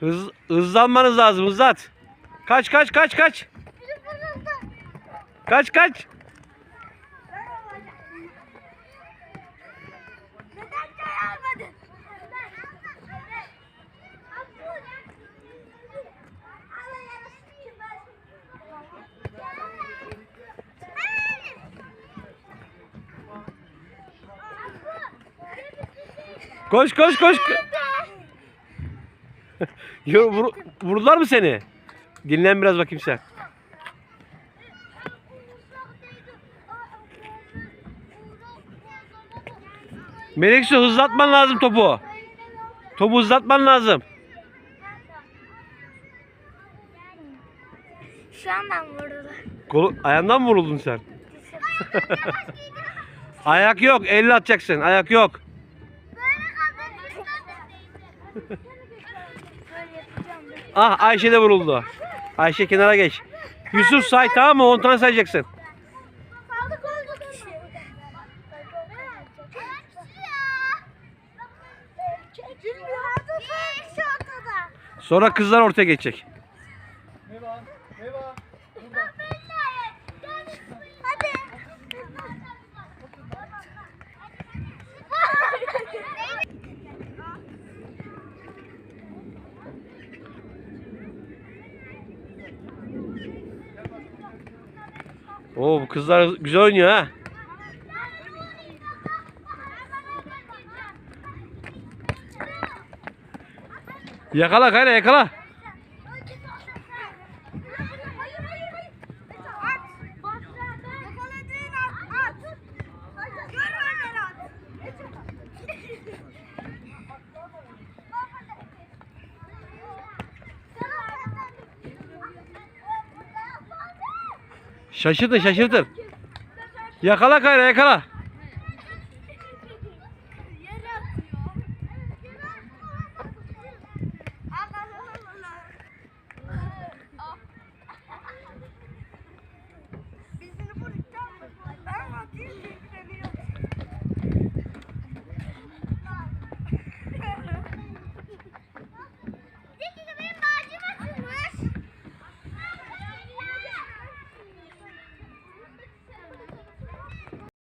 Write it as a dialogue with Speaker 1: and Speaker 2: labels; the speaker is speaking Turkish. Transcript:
Speaker 1: Hız, hızlanmanız lazım hızlat. Kaç kaç kaç kaç. Kaç kaç. Koş koş koş. Yo, vur, vurdular mı seni? Dinlen biraz bakayım sen. Meleksu hızlatman lazım topu. Topu hızlatman lazım.
Speaker 2: Şu andan vurdular.
Speaker 1: Kolu, ayağından mı vuruldun sen? Ayak yok. Elle atacaksın. Ayak yok. Ah Ayşe de vuruldu. Ayşe kenara geç. Yusuf say tamam mı? 10 tane sayacaksın. Sonra kızlar ortaya geçecek. Oo bu kızlar güzel oynuyor ha. Yakala kayra yakala. Şaşırtın şaşırtın. Yakala kayra yakala.